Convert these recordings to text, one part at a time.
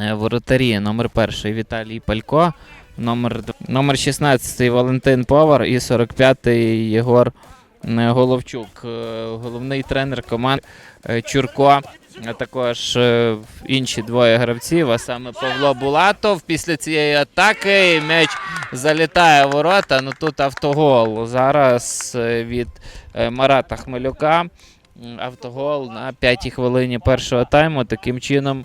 Е, Воротарі номер перший Віталій Палько, номер, номер 16 Валентин Повар і 45-й Єгор е, Головчук. Е, Головний тренер команди Чурко. А також інші двоє гравців, а саме Павло Булатов. Після цієї атаки м'яч залітає в ворота. Ну тут автогол. Зараз від Марата Хмелюка. Автогол на п'ятій хвилині першого тайму. Таким чином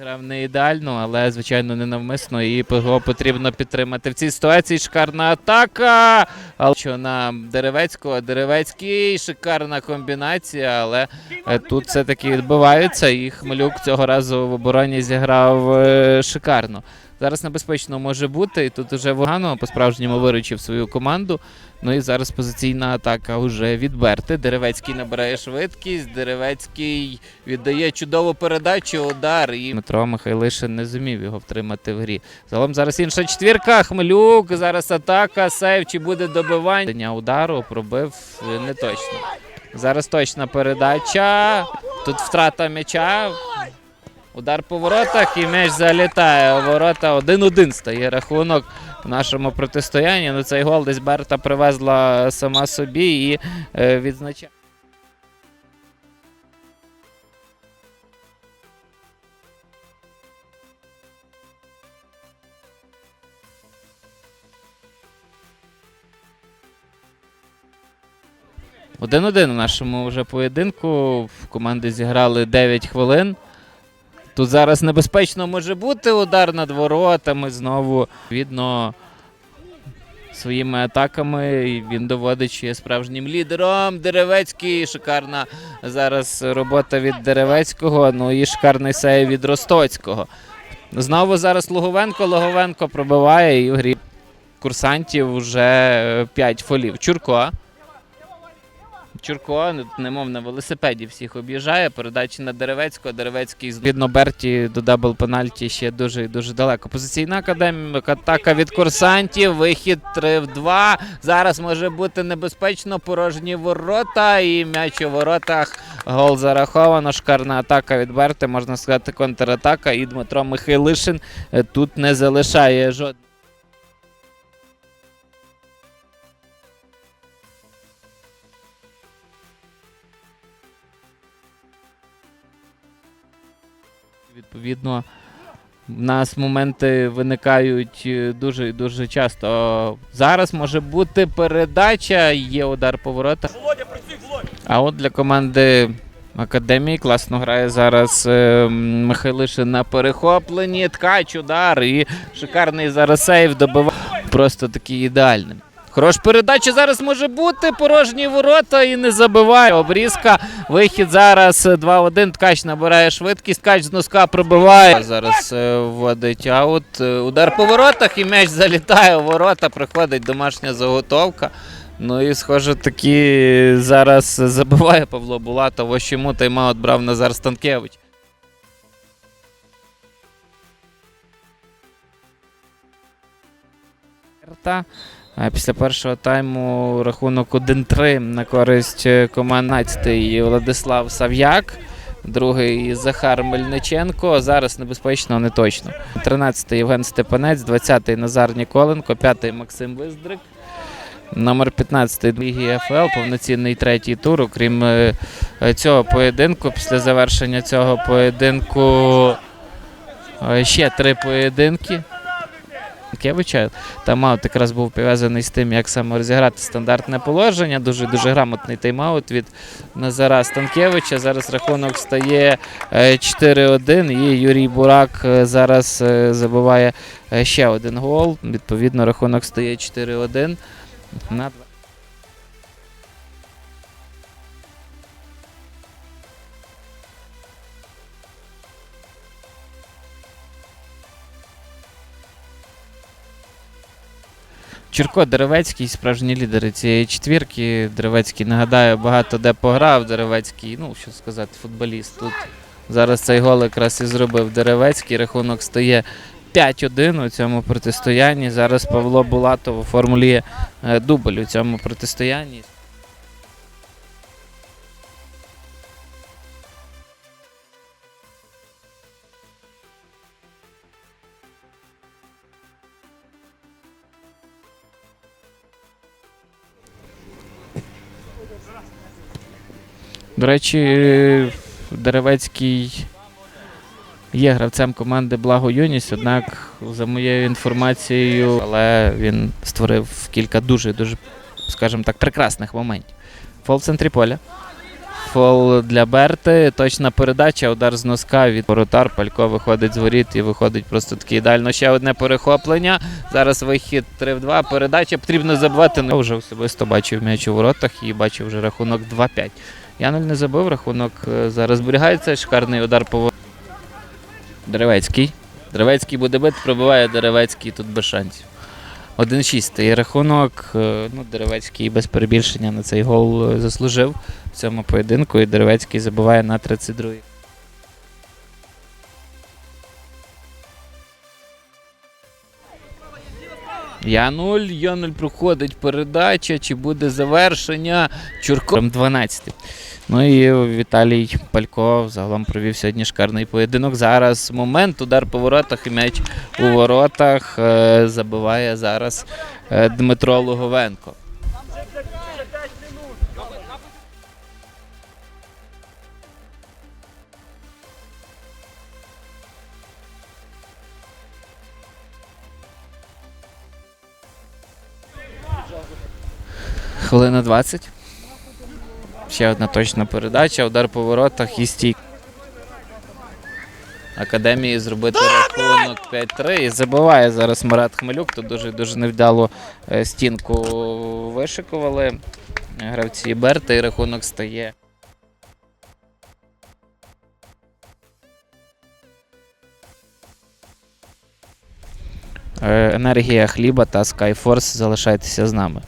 Грав не ідеально, але звичайно не навмисно. І його потрібно підтримати в цій ситуації. Шикарна атака. Але що на Деревецького, Деревецький, шикарна комбінація, але е, тут все-таки відбиваються. І Хмелюк цього разу в обороні зіграв е, шикарно. Зараз небезпечно може бути, і тут уже Вогано по-справжньому виручив свою команду. Ну і зараз позиційна атака вже від. Деревецький набирає швидкість. Деревецький віддає чудову передачу, удар. І Дмитро Михайлишин не зумів його втримати в грі. Загалом зараз інша четвірка. Хмелюк. Зараз атака. Сейв чи буде добивання. Дня удару пробив е, не точно. Зараз точна передача. Тут втрата м'яча. Удар по воротах і м'яч залітає. у Ворота 1-1 стає рахунок в нашому протистоянні. Ну цей гол десь Берта привезла сама собі і е, відзначає. Один-один у нашому вже поєдинку. Команди зіграли 9 хвилин. Тут зараз небезпечно може бути удар над воротами. Знову видно своїми атаками. Він доводить, що є справжнім лідером. Деревецький. Шикарна зараз робота від Деревецького. Ну і шикарний сейв від Ростоцького. Знову зараз Луговенко. Луговенко пробиває і в грі курсантів вже 5 фолів. Чурко. Чурко, немов на велосипеді всіх об'їжджає. Передача на Деревецького. Деревецький згідно Берті до дабл пенальті ще дуже дуже далеко. Позиційна академія, атака від курсантів. Вихід 3 в 2. Зараз може бути небезпечно порожні ворота. І м'яч у воротах. Гол зараховано. Шикарна атака від Берти. Можна сказати, контратака. І Дмитро Михайлишин е, тут не залишає жодного. Відповідно, в нас моменти виникають е, дуже і дуже часто. Зараз може бути передача, є удар по воротах. А от для команди Академії класно грає зараз е, Михайлишин на перехопленні. Ткач, удар і шикарний зараз сейв добиває. Просто такий ідеальним. Хорош передача зараз може бути. Порожні ворота і не забиває. Обрізка. Вихід зараз е, 2-1. Ткач набирає швидкість. Ткач з носка пробиває. Зараз е, вводить аут. Е, Удар по воротах і м'яч залітає у ворота. Приходить домашня заготовка. Ну і схоже, таки зараз забиває Павло Булатов. Ось чому тайм-аут брав Назар Станкевич. Та, Після першого тайму рахунок 1-3 на користь е, команд 15-й Владислав Сав'як, другий Захар Мельниченко. Зараз небезпечно, не точно. 13-й Євген Степанець, 20-й Назар Ніколенко, 5-й Максим Виздрик. Номер 15 Ліги ФЛ, повноцінний третій тур. Окрім е, е, цього поєдинку, після завершення цього поєдинку ще три поєдинки. Кевича. Тайм-аут якраз був пов'язаний з тим, як саме розіграти стандартне положення. Дуже дуже грамотний тайм-аут від Назара Станкевича. Зараз рахунок стає е, 4-1. І Юрій Бурак е, зараз забуває е, ще один гол. Відповідно, рахунок стає 4-1. Чурко Деревецький, справжні лідери цієї четвірки. Деревецький, нагадаю, багато де пограв. Деревецький, ну що сказати, футболіст. Тут зараз цей гол якраз і зробив Деревецький. Рахунок стає 5-1 у цьому протистоянні. Зараз Павло Булатов оформлює е, дубль у цьому протистоянні. До речі, Деревецький є гравцем команди Благо Юність, однак, за моєю інформацією, але він створив кілька дуже, дуже, скажімо так, прекрасних моментів. Фол в центрі поля. Фол для Берти, точна передача, удар з носка від воротар. Палько виходить з воріт і виходить просто таки ідеально. Ще одне перехоплення. Зараз вихід 3 в 2. Передача потрібно забивати. Ну, вже особисто бачив м'яч у воротах і бачив вже рахунок 2-5. Януль не забив, рахунок е, зараз зберігається. Шикарний удар по. Деревецький. Деревецький буде бити, пробиває Деревецький тут без шансів. 1-6 стає рахунок. Е, Ну, Деревецький без перебільшення на цей гол е, заслужив в цьому поєдинку. І Деревецький забуває на 32-й. Януль, Януль проходить передача, чи буде завершення. Чурко 12. Ну і Віталій Палько загалом провів сьогодні шкарний поєдинок. Зараз момент, удар по воротах і м'яч у воротах е, забиває зараз е, Дмитро Луговенко. Хвилина 20. Ще одна точна передача, удар по воротах і стійк. Академії зробити рахунок 5-3 і забиває зараз Марат Хмелюк. Тут дуже дуже невдало е, стінку вишикували гравці Берта і рахунок стає. Е, Енергія хліба та Skyforce залишайтеся з нами.